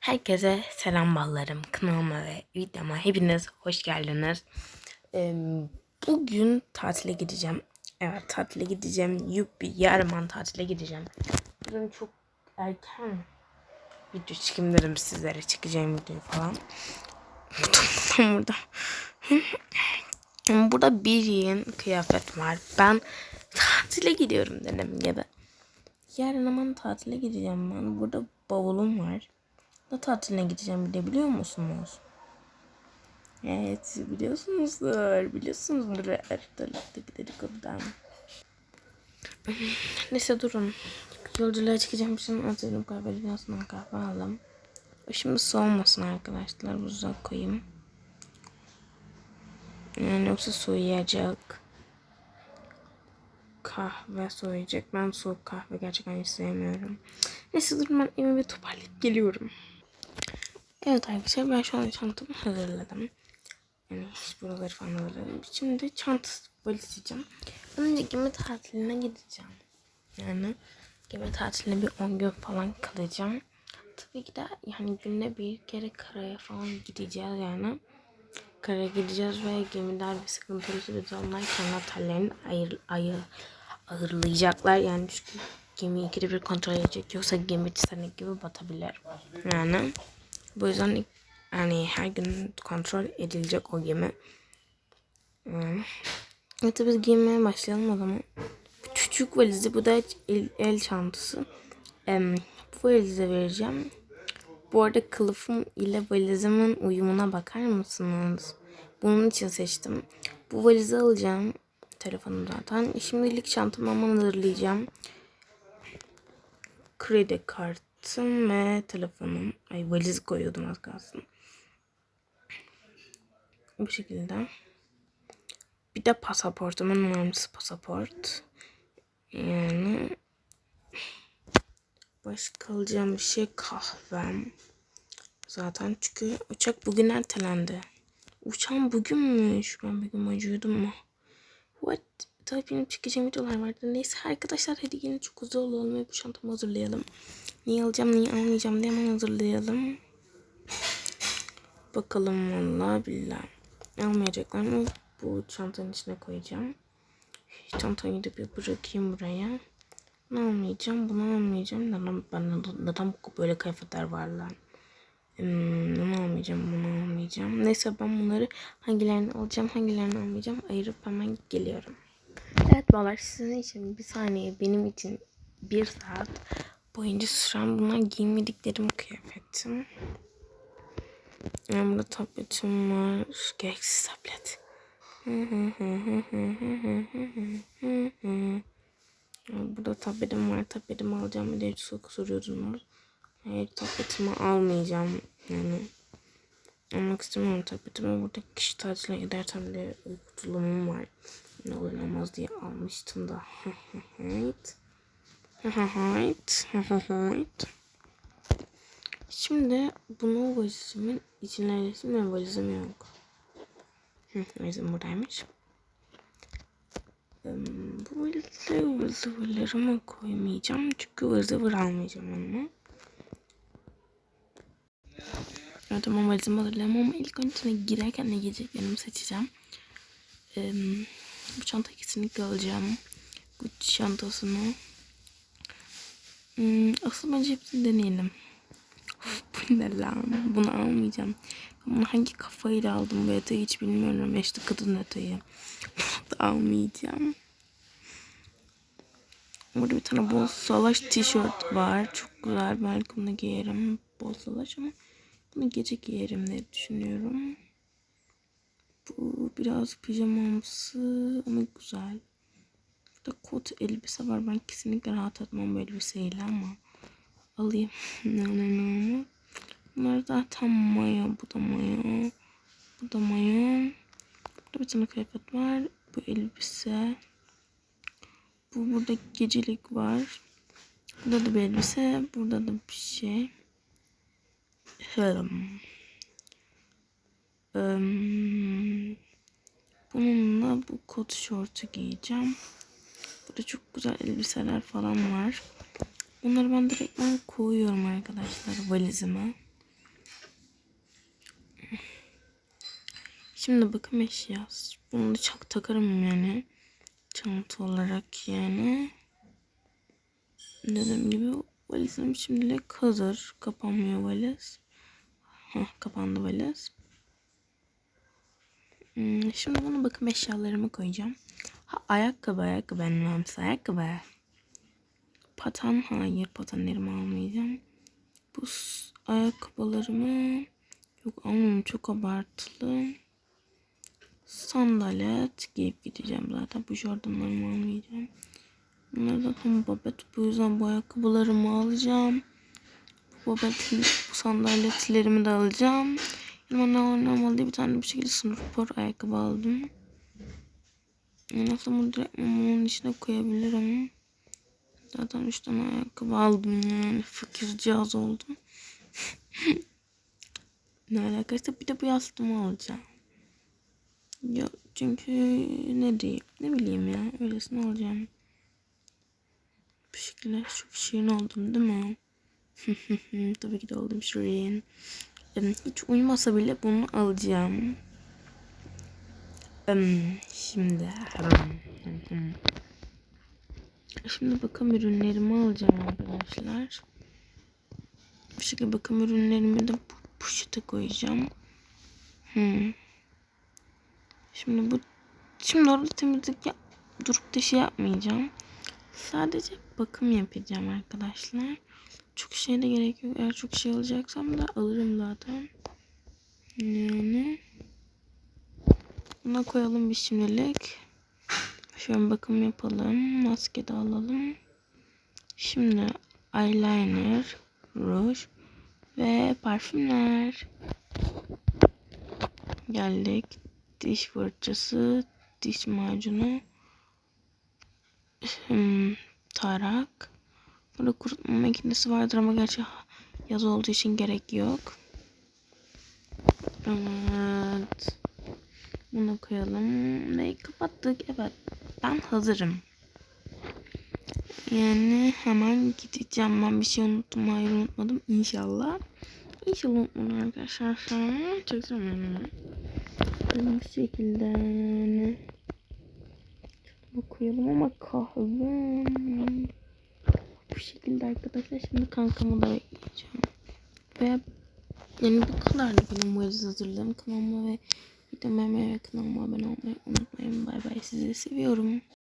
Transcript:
Herkese selam ballarım. Kanalıma ve videoma hepiniz hoş geldiniz. Ee, bugün tatile gideceğim. Evet tatile gideceğim. Yuppi yarın tatile gideceğim. Bugün çok erken video çekeyim dedim sizlere çekeceğim videoyu falan. Burada. burada bir yığın kıyafet var. Ben tatile gidiyorum dedim gibi. Yarın aman tatile gideceğim ben. Burada bavulum var. Da tatiline gideceğim bir de biliyor musunuz? Evet biliyorsunuzdur. Biliyorsunuzdur ortalıktaki dedikodudan. Neyse durun. Yolculuğa çıkacağım için hazırım kahve dünyasından kahve aldım. Şimdi soğumasın arkadaşlar. Buzluğa koyayım. Yani yoksa soğuyacak. Kahve soğuyacak. Ben soğuk kahve gerçekten hiç sevmiyorum. Neyse durun ben evime toparlayıp geliyorum. Evet arkadaşlar ben şu an çantamı hazırladım. Yani buraları falan hazırladım. Şimdi çanta valizleyeceğim. Önce gemi tatiline gideceğim. Yani gemi tatiline bir 10 gün falan kalacağım. Tabii ki de yani günde bir kere karaya falan gideceğiz yani. Karaya gideceğiz ve gemiler bir sıkıntılı sürede onlar kendi otellerini ayır, ayır, ağırlayacaklar. Yani çünkü gemi ikide bir kontrol edecek. Yoksa gemi Titanic gibi batabilir. Yani bu yüzden yani her gün kontrol edilecek o gemi. Hmm. Evet biz giymeye başlayalım o zaman. Küçük valizi bu da el, el çantası. Ee, bu valize vereceğim. Bu arada kılıfım ile valizimin uyumuna bakar mısınız? Bunun için seçtim. Bu valizi alacağım. Telefonum zaten. Şimdilik çantamı hazırlayacağım. Kredi kart kartım ve telefonum. Ay valiz koyuyordum az kalsın. Bu şekilde. Bir de pasaportum. En önemlisi pasaport. Yani başka alacağım bir şey kahvem. Zaten çünkü uçak bugün ertelendi. Uçağım bugünmüş. Ben bugün acıyordum mu? What? Tabii benim çekeceğim videolar vardı. Neyse arkadaşlar hadi yine çok hızlı olalım ve bu çantamı hazırlayalım. Neyi alacağım neyi almayacağım diye hemen hazırlayalım. Bakalım valla billah. Almayacaklar mı? Bu çantanın içine koyacağım. Çantayı da bir bırakayım buraya. Bunu almayacağım, bunu almayacağım. Neden, ben, neden böyle kıyafetler var lan? Hmm, almayacağım, bunu almayacağım. Neyse ben bunları hangilerini alacağım, hangilerini almayacağım ayırıp hemen geliyorum. Evet bağlar sizin için bir saniye benim için bir saat boyunca süren bunlar giymediklerim kıyafetim. Yani burada tabletim var. Gereksiz tablet. burada tabletim var. Tabletimi alacağım. De çok soruyordunuz. Hayır tabletimi almayacağım. Yani almak istemiyorum tabletimi. Burada kişi tatiline giderken de uyku var. Ne olur ne diye almıştım da. Şimdi bunu valizimin içine resim ve valizim yok. Valizim buradaymış. Bu valize ıvır zıvırlarımı koymayacağım. Çünkü ıvır zıvır almayacağım onu. Evet tamam valizimi hazırlayalım ama ilk önce girerken ne giyeceklerimi seçeceğim. Ee, bu çantayı kesinlikle alacağım. Bu çantasını Hmm, asıl bence hepsini deneyelim. Of, bu ne lan? Bunu almayacağım. Bunu hangi kafayla aldım bu yatağı hiç bilmiyorum. İşte kadın da almayacağım. Burada bir tane bol salaş tişört var. Çok güzel. Belki bunu giyerim. Bol salaş ama bunu gece giyerim diye düşünüyorum. Bu biraz pijamamsı ama güzel. Burada kot elbise var. Ben kesinlikle rahat etmem bu elbiseyle ama alayım. ne ne ne Bunlar zaten maya. Bu da maya. Bu da maya. Burada bir tane kıyafet var. Bu elbise. Bu burada gecelik var. Burada da bir elbise. Burada da bir şey. Hmm. Bununla bu kot şortu giyeceğim. Burada çok güzel elbiseler falan var. Bunları ben direktmen koyuyorum arkadaşlar valizime. Şimdi bakım eşyası. Bunu çok takarım yani. Çanta olarak yani. Dediğim gibi valizim şimdilik hazır. Kapanmıyor valiz. Hah kapandı valiz. Hmm, şimdi bunu bakım eşyalarımı koyacağım. Ha, ayakkabı, ayakkabı önemlisi ayakkabı. Patan, hayır patenlerimi almayacağım. Bu ayakkabılarımı yok almıyorum çok abartılı. Sandalet giyip gideceğim zaten. Bu jordanlarımı almayacağım. Bunlar zaten babet. Bu yüzden bu ayakkabılarımı alacağım. Bu babet, bu sandaletlerimi de alacağım. Ne normal diye bir tane bir şekilde spor ayakkabı aldım. Yani aslında bunu direkt mamanın içine koyabilirim. Zaten üç tane ayakkabı aldım yani. Fakir cihaz oldum. ne alakası bir de bu yastığımı alacağım. Ya çünkü ne diyeyim ne bileyim ya öylesine alacağım. Bu şekilde çok şirin oldum değil mi? Tabii ki de oldum şirin. Hiç uyumasa bile bunu alacağım. Şimdi Şimdi bakım ürünlerimi alacağım arkadaşlar. Bu şekilde bakım ürünlerimi de poşete koyacağım. Hmm. Şimdi bu şimdi orada temizlik yap, durup da şey yapmayacağım. Sadece bakım yapacağım arkadaşlar. Çok şey de gerek yok. Eğer çok şey alacaksam da alırım zaten. Yani buna koyalım bir şimdilik. Şöyle bakım yapalım. Maske de alalım. Şimdi eyeliner, ruj ve parfümler. Geldik. Diş fırçası, diş macunu, hmm, tarak. Burada kurutma makinesi vardır ama gerçi yaz olduğu için gerek yok. Evet. Bunu koyalım. Ve kapattık. Evet. Ben hazırım. Yani hemen gideceğim. Ben bir şey unuttum. Hayır unutmadım. İnşallah. İnşallah unutmadım arkadaşlar. Çok seviyorum. Bu şekilde yani. Koyalım ama kahvem. Bu şekilde arkadaşlar. Şimdi kankamı da bekleyeceğim. Ve yani bu kadardı benim bu hazırlığım. Kanalıma ve videoma ve kanalıma abone olmayı unutmayın. Bay bay. Sizi seviyorum.